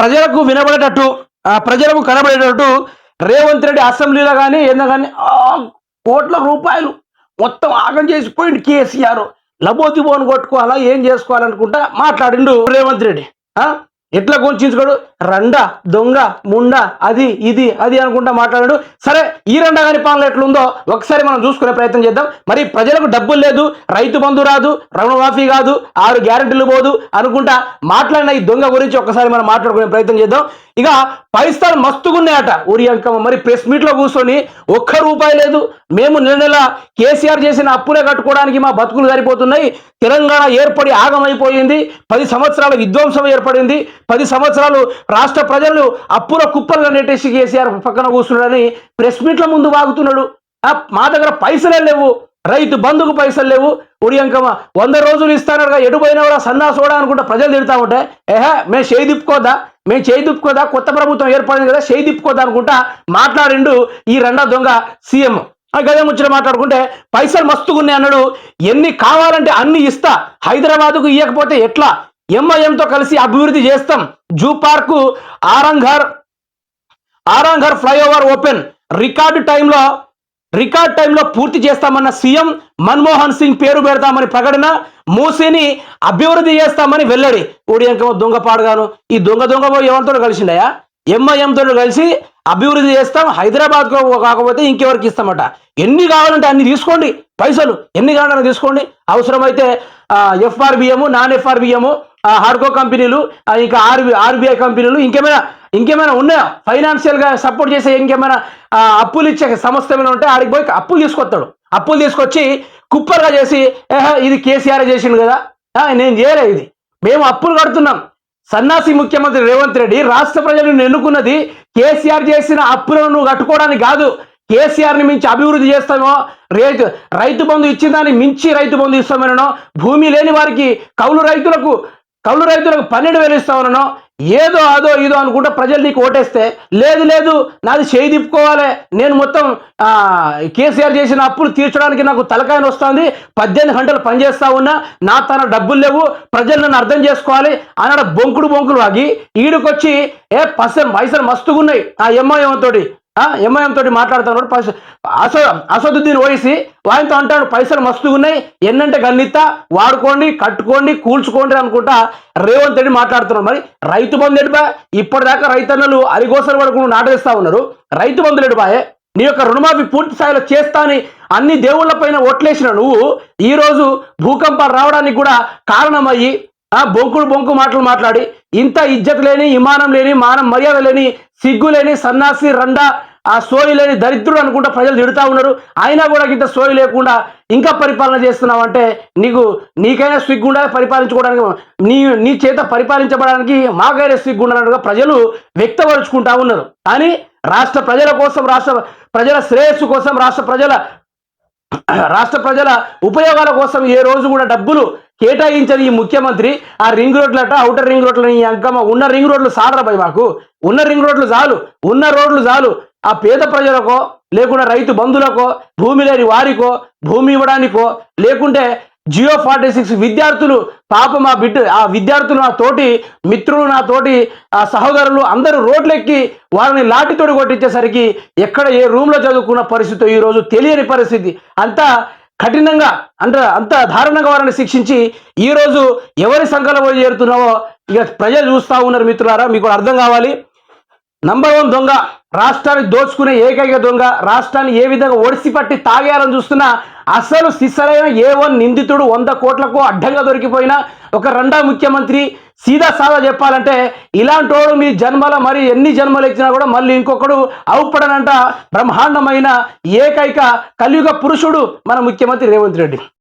ప్రజలకు వినబడేటట్టు ఆ ప్రజలకు కనబడేటట్టు రేవంత్ రెడ్డి అసెంబ్లీలో కానీ ఏదో కానీ కోట్ల రూపాయలు మొత్తం ఆగం చేసిపోయింది కేసీఆర్. లబోతి బోన్ కొట్టుకోవాలా ఏం చేసుకోవాలనుకుంటా మాట్లాడిండు రేవంత్ రెడ్డి. ఎట్లా కొంచుకోడు రండ దొంగ ముండ అది ఇది అది అనుకుంటా మాట్లాడాడు. సరే ఈ రెండ కాని పాలన ఎట్లుందో ఒకసారి మనం చూసుకునే ప్రయత్నం చేద్దాం. మరి ప్రజలకు డబ్బులు లేదు రైతు బంధు రాదు రుణమాఫీ కాదు ఆరు గ్యారెంటీలు పోదు అనుకుంటా మాట్లాడిన ఈ దొంగ గురించి ఒకసారి మనం మాట్లాడుకునే ప్రయత్నం చేద్దాం. ఇక పైసలు మస్తుగున్నాయట ఊరి అంకమ్మ మరి ప్రెస్ మీట్లో కూర్చొని ఒక్క రూపాయి లేదు. మేము నెల నెల కేసీఆర్ చేసిన అప్పులే కట్టుకోవడానికి మా బతుకులు సరిపోతున్నాయి. తెలంగాణ ఏర్పడి ఆగమైపోయింది. పది సంవత్సరాల విధ్వంసం ఏర్పడింది. పది సంవత్సరాలు రాష్ట్ర ప్రజలు అప్పుల కుప్పలుగా నెట్టేసి కేసీఆర్ పక్కన కూర్చున్నాడని ప్రెస్ మీట్ల ముందు వాగుతున్నాడు. ఆ, మా దగ్గర పైసలే లేవు. రైతు బంధుకు పైసలు లేవు. ఉడియంకమ్మ వంద రోజులు ఇస్తానడుగా ఎటు కూడా సన్నా సోడా అనుకుంటా ప్రజలు తిడతా ఉంటే ఏహే మేము చేయి తిప్పుకోదా మేము చేయి తిప్పుకోదా కొత్త ప్రభుత్వం ఏర్పడింది కదా చేయి తిప్పుకోదా అనుకుంటా మాట్లాడిండు ఈ రెండో దొంగ సీఎం. ఆ గదే ముచ్చట మాట్లాడుకుంటే పైసలు మస్తుగున్నాయి అన్నాడు. ఎన్ని కావాలంటే అన్ని ఇస్తా. హైదరాబాద్కు ఇవ్వకపోతే ఎట్లా? ఎంఐఎంతో కలిసి అభివృద్ధి చేస్తాం. Zoo park Aramghar Aramghar flyover open. Record టైంలో రికార్డ్ టైంలో పూర్తి చేస్తామన్న సీఎం మన్మోహన్ సింగ్ పేరు పెడతామని ప్రకటన. మూసీని అభివృద్ధి చేస్తామని వెల్లడి. ఊడియంకమో దొంగ పాడుగాను. ఈ దొంగ దొంగ ఎవరితో కలిసిండయా ఎంఐఎంతో కలిసి అభివృద్ధి చేస్తాం. హైదరాబాద్ కాకపోతే ఇంకెవరికి ఇస్తామట? ఎన్ని కావాలంటే అన్ని తీసుకోండి. పైసలు ఎన్ని కావాలంటే తీసుకోండి. అవసరమైతే ఎఫ్ఆర్బిఎము నాన్ ఎఫ్ఆర్బిఎము హార్కో కంపెనీలు ఇంకా ఆర్బి ఆర్బీఐ కంపెనీలు ఇంకేమైనా ఇంకేమైనా ఉన్నాయా? ఫైనాన్షియల్గా సపోర్ట్ చేసే ఇంకేమైనా అప్పులు ఇచ్చే సంస్థ ఏమైనా ఉంటే ఆడికి పోయి అప్పులు తీసుకొస్తాడు. అప్పులు తీసుకొచ్చి కుప్పర్గా చేసి ఇది కేసీఆర్ చేసిండు కదా? నేను చేయలే ఇది. మేము అప్పులు కడుతున్నాం. సన్నాసి ముఖ్యమంత్రి రేవంత్ రెడ్డి రాష్ట్ర ప్రజలను ఎన్నుకున్నది కేసీఆర్ చేసిన అప్పులను నువ్వు కట్టుకోవడానికి కాదు. కేసీఆర్ని మించి అభివృద్ధి చేస్తామో రైతు రైతు బంధు ఇచ్చిన దాన్ని మించి రైతు బంధు ఇస్తామనో భూమి లేని వారికి కౌలు రైతులకు కళ్ళు రైతులకు పన్నెండు వేలు ఇస్తామనో ఏదో అదో ఇదో అనుకుంటే ప్రజలు నీకు ఓటేస్తే లేదు లేదు నాది చేయి తిప్పుకోవాలి. నేను మొత్తం కేసీఆర్ చేసిన అప్పులు తీర్చడానికి నాకు తలకాయన వస్తుంది పద్దెనిమిది గంటలు పనిచేస్తా ఉన్నా నా తన డబ్బులు లేవు. ప్రజలు నన్ను అర్థం చేసుకోవాలి. అన్నాడు బొంకుడు బొంకులు వాగి ఈడుకొచ్చి ఏ పైసలు పైసలు మస్తుగున్నాయి. ఆ ఎంఐఎం ఎంఐఎం తోటి మాట్లాడుతున్నాడు పైసలు అస అసదుద్దీన్ ఓయిసి వాయంతో అంటాడు పైసలు మస్తు ఉన్నాయి ఎన్నంటే గన్నిత్తా వాడుకోండి కట్టుకోండి కూల్చుకోండి అనుకుంటా రేవంత్ రెడ్డి మాట్లాడుతున్నాడు. మరి రైతు బంధు ఎడిపా ఇప్పటిదాకా రైతన్నలు అరిగోసలు పడకుండా నాటేస్తా ఉన్నారు. రైతు బంధులు ఎడిపాయే నీ యొక్క రుణమాఫీ పూర్తి స్థాయిలో చేస్తా అని అన్ని దేవుళ్ళ పైన ఒట్లేసిన నువ్వు ఈ రోజు భూకంపాలు రావడానికి కూడా కారణమయ్యి బొంకుడు బొంకు మాటలు మాట్లాడి. ఇంత ఇజ్జత్ లేని ఇమానం లేని మానం మర్యాద లేని సిగ్గు లేని సన్నాసి రండా ఆ సోయి లేని దరిద్రుడు అనుకుంటా ప్రజలు తిడుతూ ఉన్నారు. అయినా కూడా ఇంత సోయి లేకుండా ఇంకా పరిపాలన చేస్తున్నావు అంటే నీకు నీకైనా సిగ్గు ఉండాలి పరిపాలించుకోవడానికి. నీ నీ చేత పరిపాలించబడడానికి మాకైనా సిగ్గు ఉండాలన్నట్టుగా ప్రజలు వ్యక్తపరుచుకుంటా ఉన్నారు. కానీ రాష్ట్ర ప్రజల కోసం రాష్ట్ర ప్రజల శ్రేయస్సు కోసం రాష్ట్ర ప్రజల రాష్ట్ర ప్రజల ఉపయోగాల కోసం ఏ రోజు కూడా డబ్బులు కేటాయించని ఈ ముఖ్యమంత్రి ఆ రింగ్ రోడ్లట అవుటర్ రింగ్ రోడ్లు ఈ అంకమ్మ ఉన్న రింగ్ రోడ్లు సాలరా భయ్ మాకు. ఉన్న రింగ్ రోడ్లు చాలు ఉన్న రోడ్లు చాలు. ఆ పేద ప్రజలకో లేకుండా రైతు బంధులకో భూమి లేని వారికో భూమి ఇవ్వడానికో లేకుంటే జియో ఫార్టీ సిక్స్ విద్యార్థులు పాప మా బిడ్డ ఆ విద్యార్థులు నా తోటి మిత్రులు నా తోటి ఆ సహోదరులు అందరూ రోడ్లెక్కి వారిని లాఠీతోడి కొట్టించేసరికి ఎక్కడ ఏ రూమ్లో చదువుకున్న పరిస్థితి ఈరోజు తెలియని పరిస్థితి. అంతా కఠినంగా అంటే అంత దారుణంగా వారిని శిక్షించి ఈరోజు ఎవరి సంకలం చేరుతున్నావో ఇక ప్రజలు చూస్తూ ఉన్నారు మిత్రులారా మీకు అర్థం కావాలి. నంబర్ వన్ దొంగ రాష్ట్రాన్ని దోచుకునే ఏకైక దొంగ రాష్ట్రాన్ని ఏ విధంగా ఒడిసి పట్టి తాగేయాలని చూస్తున్నా అసలు సిసలైన ఏ వన్ నిందితుడు వంద కోట్లకు అడ్డంగా దొరికిపోయిన ఒక రెండో ముఖ్యమంత్రి సీదా సాదా చెప్పాలంటే ఇలాంటి వాడు మీ జన్మల మరి ఎన్ని జన్మలు ఇచ్చినా కూడా మళ్ళీ ఇంకొకడు అవుపడనంట బ్రహ్మాండమైన ఏకైక కలియుగ పురుషుడు మన ముఖ్యమంత్రి రేవంత్ రెడ్డి.